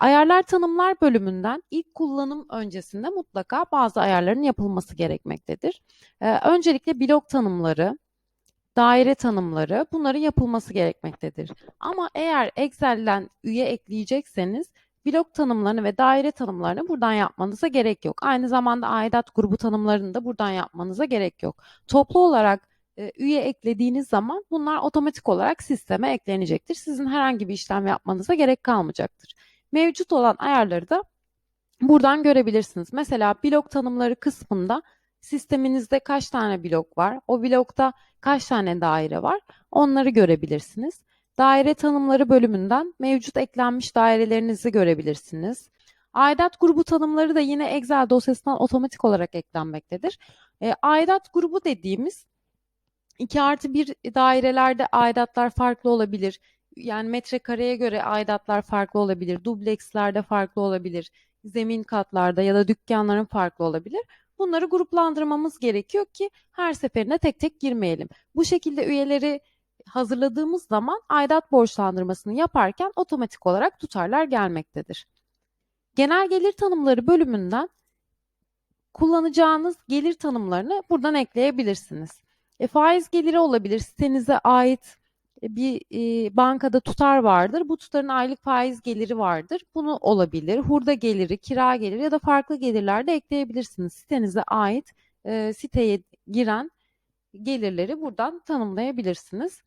ayarlar tanımlar bölümünden ilk kullanım öncesinde mutlaka bazı ayarların yapılması gerekmektedir. Ee, öncelikle blok tanımları, daire tanımları bunların yapılması gerekmektedir. Ama eğer Excel'den üye ekleyecekseniz blok tanımlarını ve daire tanımlarını buradan yapmanıza gerek yok. Aynı zamanda aidat grubu tanımlarını da buradan yapmanıza gerek yok. Toplu olarak e, üye eklediğiniz zaman bunlar otomatik olarak sisteme eklenecektir. Sizin herhangi bir işlem yapmanıza gerek kalmayacaktır. Mevcut olan ayarları da buradan görebilirsiniz. Mesela blok tanımları kısmında sisteminizde kaç tane blok var? O blokta kaç tane daire var? Onları görebilirsiniz. Daire tanımları bölümünden mevcut eklenmiş dairelerinizi görebilirsiniz. Aidat grubu tanımları da yine Excel dosyasından otomatik olarak eklenmektedir. E, aidat grubu dediğimiz 2 artı 1 dairelerde aidatlar farklı olabilir. Yani metrekareye göre aidatlar farklı olabilir. Dublekslerde farklı olabilir. Zemin katlarda ya da dükkanların farklı olabilir. Bunları gruplandırmamız gerekiyor ki her seferinde tek tek girmeyelim. Bu şekilde üyeleri hazırladığımız zaman aidat borçlandırmasını yaparken otomatik olarak tutarlar gelmektedir. Genel gelir tanımları bölümünden kullanacağınız gelir tanımlarını buradan ekleyebilirsiniz. E, faiz geliri olabilir. Sitenize ait bir e, bankada tutar vardır. Bu tutarın aylık faiz geliri vardır. Bunu olabilir. Hurda geliri, kira geliri ya da farklı gelirler de ekleyebilirsiniz. Sitenize ait e, siteye giren gelirleri buradan tanımlayabilirsiniz.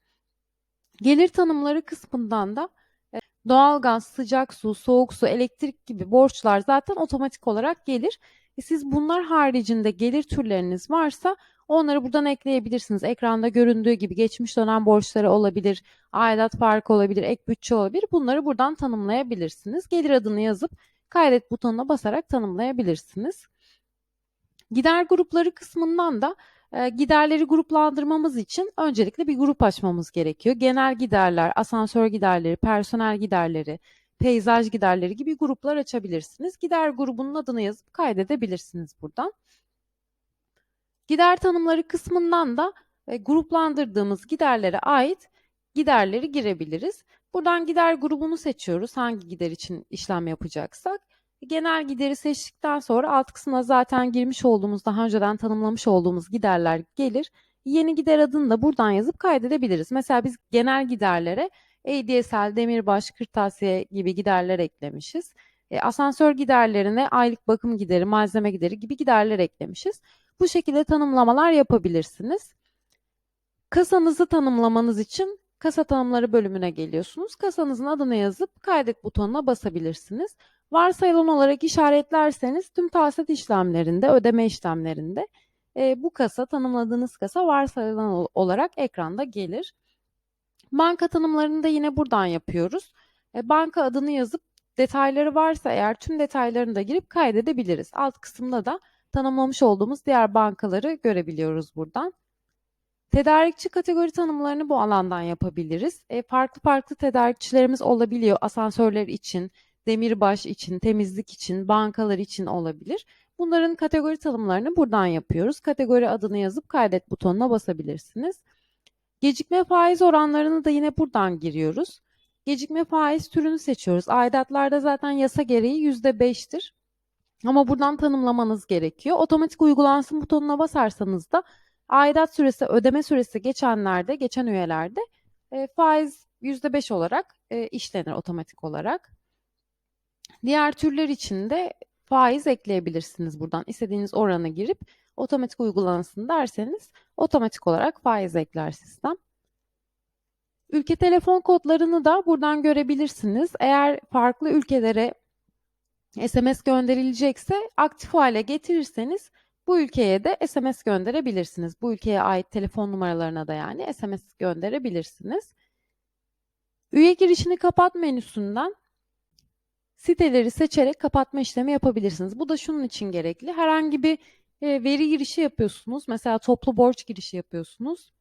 Gelir tanımları kısmından da e, doğalgaz, sıcak su, soğuk su, elektrik gibi borçlar zaten otomatik olarak gelir. E, siz bunlar haricinde gelir türleriniz varsa onları buradan ekleyebilirsiniz. Ekranda göründüğü gibi geçmiş dönem borçları olabilir, aidat farkı olabilir, ek bütçe olabilir. Bunları buradan tanımlayabilirsiniz. Gelir adını yazıp kaydet butonuna basarak tanımlayabilirsiniz. Gider grupları kısmından da e, giderleri gruplandırmamız için öncelikle bir grup açmamız gerekiyor. Genel giderler, asansör giderleri, personel giderleri, peyzaj giderleri gibi gruplar açabilirsiniz. Gider grubunun adını yazıp kaydedebilirsiniz buradan. Gider tanımları kısmından da e, gruplandırdığımız giderlere ait giderleri girebiliriz. Buradan gider grubunu seçiyoruz hangi gider için işlem yapacaksak. Genel gideri seçtikten sonra alt kısmına zaten girmiş olduğumuz, daha önceden tanımlamış olduğumuz giderler gelir. Yeni gider adını da buradan yazıp kaydedebiliriz. Mesela biz genel giderlere ADSL, demirbaş, kırtasiye gibi giderler eklemişiz. E, asansör giderlerine aylık bakım gideri, malzeme gideri gibi giderler eklemişiz. Bu şekilde tanımlamalar yapabilirsiniz. Kasanızı tanımlamanız için kasa tanımları bölümüne geliyorsunuz. Kasanızın adını yazıp kaydet butonuna basabilirsiniz. Varsayılan olarak işaretlerseniz tüm tahsit işlemlerinde, ödeme işlemlerinde e, bu kasa, tanımladığınız kasa varsayılan olarak ekranda gelir. Banka tanımlarını da yine buradan yapıyoruz. E, banka adını yazıp detayları varsa eğer tüm detaylarını da girip kaydedebiliriz. Alt kısımda da tanımlamış olduğumuz diğer bankaları görebiliyoruz buradan. Tedarikçi kategori tanımlarını bu alandan yapabiliriz. E, farklı farklı tedarikçilerimiz olabiliyor. Asansörler için, demirbaş için, temizlik için, bankalar için olabilir. Bunların kategori tanımlarını buradan yapıyoruz. Kategori adını yazıp kaydet butonuna basabilirsiniz. Gecikme faiz oranlarını da yine buradan giriyoruz. Gecikme faiz türünü seçiyoruz. Aidatlarda zaten yasa gereği %5'tir. Ama buradan tanımlamanız gerekiyor. Otomatik uygulansın butonuna basarsanız da aidat süresi, ödeme süresi geçenlerde, geçen üyelerde e, faiz %5 olarak e, işlenir otomatik olarak. Diğer türler için de faiz ekleyebilirsiniz buradan. İstediğiniz oranı girip otomatik uygulansın derseniz otomatik olarak faiz ekler sistem. Ülke telefon kodlarını da buradan görebilirsiniz. Eğer farklı ülkelere SMS gönderilecekse aktif hale getirirseniz bu ülkeye de SMS gönderebilirsiniz. Bu ülkeye ait telefon numaralarına da yani SMS gönderebilirsiniz. Üye girişini kapat menüsünden siteleri seçerek kapatma işlemi yapabilirsiniz. Bu da şunun için gerekli. Herhangi bir e, veri girişi yapıyorsunuz. Mesela toplu borç girişi yapıyorsunuz.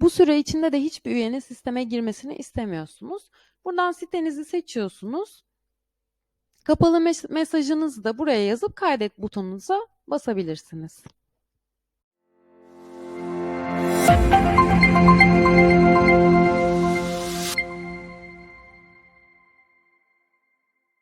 Bu süre içinde de hiçbir üyenin sisteme girmesini istemiyorsunuz. Buradan sitenizi seçiyorsunuz. Kapalı mes mesajınızı da buraya yazıp kaydet butonunuza basabilirsiniz.